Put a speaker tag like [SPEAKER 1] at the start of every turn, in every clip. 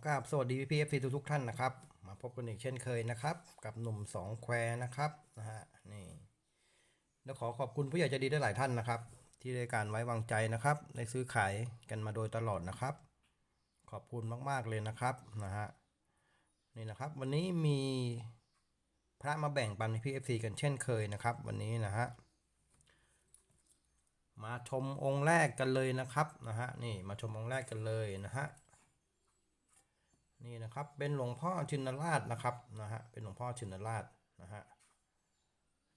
[SPEAKER 1] อกราบสวัสดีพี่เอฟซีทุกท่านนะครับ มาพบกันอีกเช่นเคยนะครับ กับหนุ่มสองแควนะครับนะฮะนี่แล้วขอขอบคุณผู้ใหญ่ใจดีได้หลายท่านนะครับ ที่ได้การไว้วางใจนะครับได้ซื้อขายกันมาโดยตลอดนะครับ ขอบคุณมากๆเลยนะครับนะฮะนี่นะครับวันนี้มีพระมาแบ่งปันพี่เอฟซีกันเช่นเคยนะครับ วันนี้นะฮะมาชมองค์แรกกันเลยนะครับนะฮะนี่มาชมองค์แรกกันเลยนะฮะ นี่นะครับเป็นหลวงพ่อชินราชนะครับนะฮะเป็นหลวงพ่อชินราชนะฮะ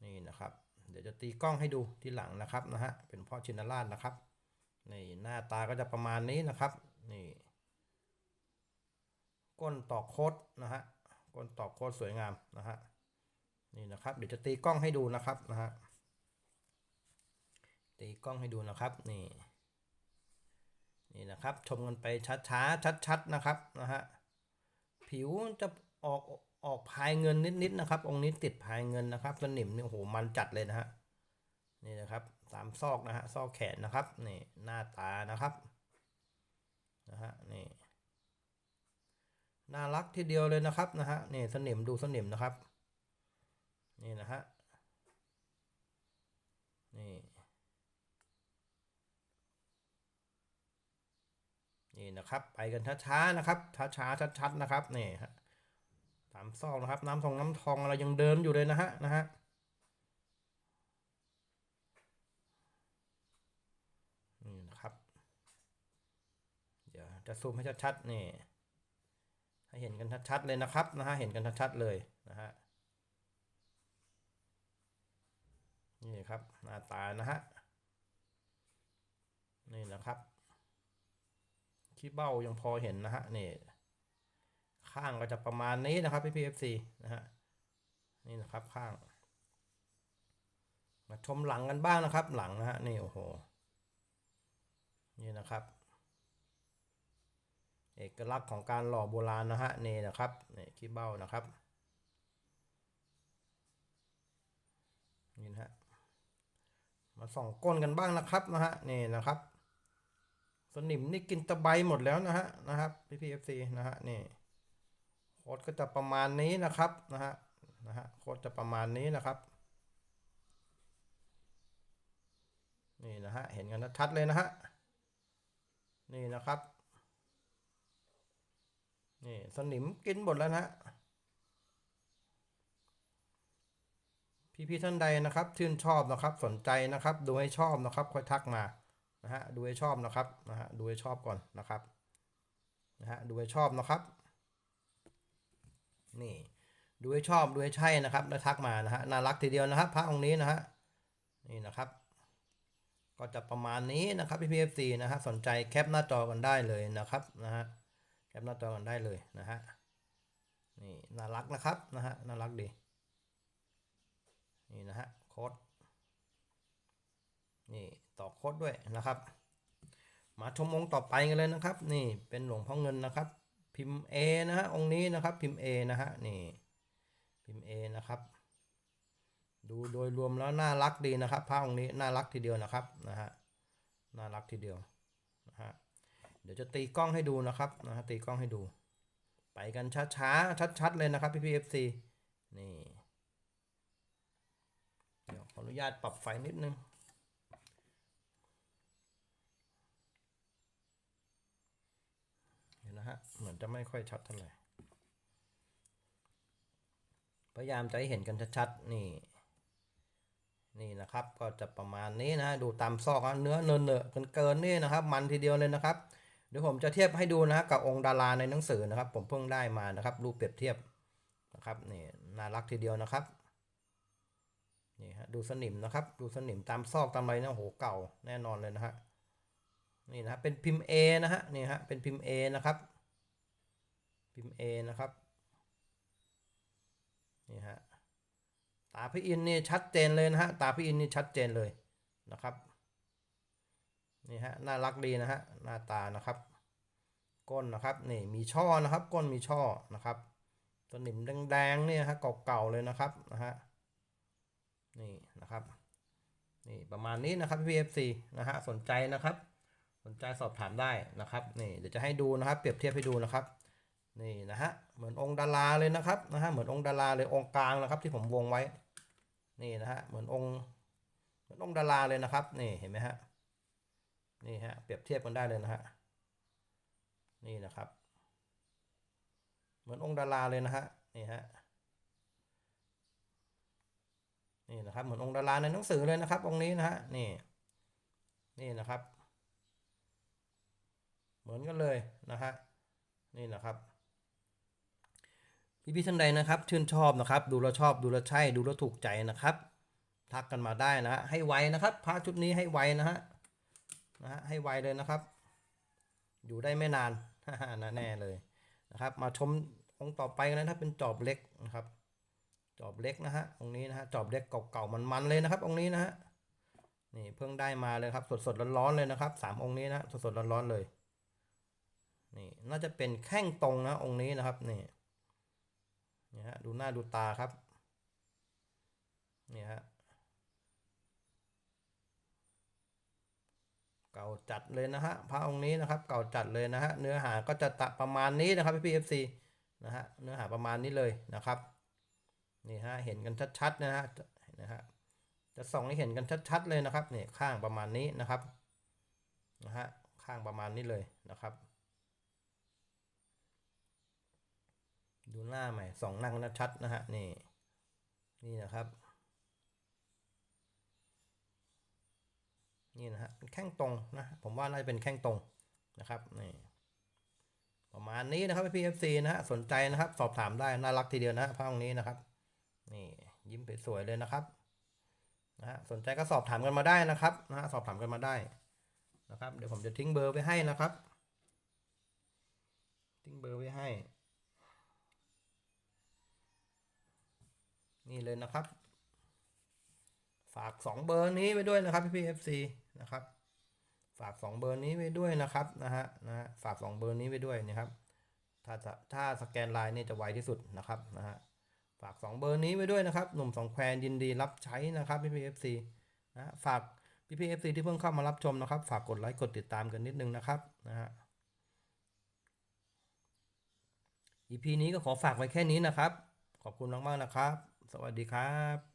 [SPEAKER 1] นี่นะครับ เดี๋ยวจะตีกล้องให้ดูที่หลังนะครับนะฮะเป็นพ่อชินราชนะครับนี่หน้าตาก็จะประมาณนี้นะครับนี่ก้นตอกโคดนะฮะก้นตอกโคดสวยงามนะฮะนี่นะครับเดี๋ยวจะตีกล้องให้ดูนะครับนะฮะตีกล้องให้ดูนะครับนี่นี่นะครับชมกันไปช้าๆชัดๆนะครับนะฮะ ผิวจะออกออกพายเงินนิดๆนะครับ องค์นี้ติดพายเงินนะครับสนิมนี่โอ้โหมันจัดเลยนะฮะนี่นะครับตามซอกนะฮะซอกแขนนะครับนี่หน้าตานะครับนะฮะนี่น่ารักทีเดียวเลยนะครับนะฮะนี่สนิมดูสนิมนะครับ นี่นะฮะนี่ นี่นะครับ ไปกันช้าๆนะครับ ช้าๆชัดๆนะครับนี่ฮะตามซอกนะครับ น้ำทองน้ำทองอะไรยังเดินอยู่เลยนะฮะนะฮะนี่นะครับ เดี๋ยวจะซูมให้ชัดๆนี่ให้เห็นกันชัดๆเลยนะครับนะฮะเห็นกันชัดๆเลยนะฮะนี่ครับหน้าตานะฮะนี่นะครับ ขี้เบ้ายังพอเห็นนะฮะนี่ข้างก็จะประมาณนี้นะครับพี่พีเอฟซีนะฮะนี่นะครับข้าง มาชมหลังกันบ้างนะครับ หลังนะฮะนี่โอ้โหนี่นะครับ เอกลักษณ์ของการหล่อโบราณนะฮะนี่นะครับนี่ขี้เบ้านะครับนี่นะฮะมาส่องก้นกันบ้างนะครับนะฮะนี่นะครับ สนิมนี่กินตะไบหมดแล้วนะฮะนะครับพี่พีเอฟซีนะฮะนี่โคดก็จะประมาณนี้นะครับนะฮะนะฮะโคดจะประมาณนี้นะครับ นี่นะฮะเห็นกันชัดเลยนะฮะนี่นะครับนี่สนิมกินหมดแล้วนะฮะพี่ๆท่านใดนะครับ ชื่นชอบนะครับ สนใจนะครับ ดูให้ชอบนะครับค่อยทักมา นะฮะดูให้ชอบนะครับนะฮะดูให้ชอบก่อนนะครับนะฮะดูให้ชอบนะครับ นี่ดูให้ชอบดูให้ใช่นะครับแล้วทักมานะฮะน่ารักทีเดียวนะครับพระองค์นี้นะฮะนี่นะครับ ก็จะประมาณนี้นะครับพี่พีเอฟซีนะฮะสนใจแคปหน้าจอกันได้เลยนะครับนะฮะแคปหน้าจอกันได้เลยนะฮะนี่น่ารักนะครับนะฮะน่ารักดีนี่นะฮะโค้ดนี่ ต่อโคดด้วยนะครับ มาชมองค์ต่อไปกันเลยนะครับ นี่เป็นหลวงพ่อเงินนะครับ พิมพ์ A นะฮะองค์นี้นะครับ พิมพ์ A นะฮะนี่พิมพ์ A นะครับ ดูโดยรวมแล้วน่ารักดีนะครับพระองค์นี้น่ารักทีเดียวนะครับนะฮะน่ารักทีเดียวนะฮะเดี๋ยวจะตีกล้องให้ดูนะครับนะฮะตีกล้องให้ดู ไปกันช้าๆชัดๆเลยนะครับพี่พีเอฟซีนี่เดี๋ยวขออนุญาตปรับไฟนิดนึง เห็น นะฮะ เหมือนจะไม่ค่อยชัดเท่าไหร่ พยายามจะให้เห็นกันชัดๆ นี่ นี่นะครับ ก็จะประมาณนี้นะ ดูตามซอกนะเนื้อเนินเนอะเกินนี่นะครับ มันทีเดียวเลยนะครับ เดี๋ยวผมจะเทียบให้ดูนะฮะกับองค์ดาราในหนังสือนะครับ ผมเพิ่งได้มานะครับ รูปเปรียบเทียบนะครับ นี่น่ารักทีเดียวนะครับนี่ฮะดูสนิมนะครับ ดูสนิมตามซอกตามอะไรนะโหเก่าแน่นอนเลยนะฮะนี่นะเป็นพิมพ์ A นะฮะนี่ฮะเป็นพิมพ์ A นะครับ พิมพ์ A นะครับ นี่ฮะ ตาพี่อินนี่ชัดเจนเลยนะฮะ ตาพี่อินนี่ชัดเจนเลยนะครับ นี่ฮะ น่ารักดีนะฮะ หน้าตานะครับ ก้นนะครับ นี่มีช่อนะครับ ก้นมีช่อนะครับสนิมแดงๆเนี่ยฮะเก่าๆเลยนะครับนะฮะ นี่นะครับนี่ประมาณนี้นะครับพี่เนะฮะสนใจนะครับ สนใจสอบถามได้นะครับนี่เดี๋ยวจะให้ดูนะครับ เปรียบเทียบให้ดูนะครับ นี่นะฮะเหมือนองค์ดาราเลยนะครับนะฮะเหมือนองค์ดาราเลยองค์กลางนะครับที่ผมวงไว้ นี่นะฮะเหมือนองค์เหมือนองค์ดาราเลยนะครับ นี่เห็นไหมฮะนี่ฮะเปรียบเทียบกันได้เลยนะฮะนี่นะครับ เหมือนองค์ดาราเลยนะฮะนี่ฮะนี่นะครับเหมือนองค์ดาราในหนังสือเลยนะครับ องค์นี้นะฮะนี่นี่นะครับ เหมือนกันเลยนะฮะนี่นะครับ พี่พี่ๆท่านใดนะครับ ชื่นชอบนะครับ ดูแลชอบดูแลใช่ดูแลถูกใจนะครับ ทักกันมาได้นะฮะให้ไวนะครับพระชุดนี้ให้ไวนะฮะนะฮะให้ไวเลยนะครับ อยู่ได้ไม่นานนะแน่เลยนะครับ มาชมองค์ต่อไปกันนะครับเป็นจอบเล็กนะครับ จอบเล็กนะฮะองค์นี้นะฮะจอบเล็กเก่าๆมันๆเลยนะครับ องค์นี้นะฮะนี่เพิ่งได้มาเลยครับ สดๆร้อนๆเลยนะครับสามองค์นี้นะสดๆร้อนๆเลยนี่น่าจะเป็นแข้งตรงนะองค์นี้นะครับนี่ นี่ฮะดูหน้าดูตาครับนี่ฮะ เก่าจัดเลยนะฮะพระองค์นี้นะครับ เก่าจัดเลยนะฮะเนื้อหาก็จะตะประมาณนี้นะครับพี่พีเอฟซีนะฮะเนื้อหาประมาณนี้เลยนะครับนี่ฮะเห็นกันชัดๆนะฮะนะฮะจะส่องให้เห็นกันชัดๆเลยนะครับนี่ข้างประมาณนี้นะครับนะฮะข้างประมาณนี้เลยนะครับ ดูหน้าใหม่สองหนั่งนะชัดนะฮะนี่นี่นะครับ นี่นะฮะแข้งตรงนะผมว่าน่าจะเป็นแข้งตรงนะครับนี่ประมาณนี้นะครับพี่เอฟซีนะฮะสนใจนะครับ สอบถามได้น่ารักทีเดียวนะพระองนี้นะครับ นี่ยิ้มสวยๆเลยนะครับนะฮะสนใจก็สอบถามกันมาได้นะครับนะฮะสอบถามกันมาได้นะครับ เดี๋ยวผมจะทิ้งเบอร์ไว้ให้นะครับ ทิ้งเบอร์ไว้ให้ นี่เลยนะครับ ฝาก 2 เบอร์นี้ไว้ด้วยนะครับพี่พีเอฟซีนะครับ ฝาก 2 เบอร์นี้ไว้ด้วยนะครับนะฮะนะฮะฝาก 2 เบอร์นี้ไว้ด้วยนะครับ ถ้าถ้าสแกนไลน์นี่จะไวที่สุดนะครับนะฮะฝาก 2 เบอร์นี้ไว้ด้วยนะครับ หนุ่มสองแควยินดีรับใช้นะครับพี่พีเอฟซีนะฝากพี่พีเอฟซีที่เพิ่งเข้ามารับชมนะครับ ฝากกดไลค์กดติดตามกันนิดนึงนะครับนะฮะ EP นี้ก็ขอฝากไว้แค่นี้นะครับ ขอบคุณมากๆนะครับ สวัสดีครับ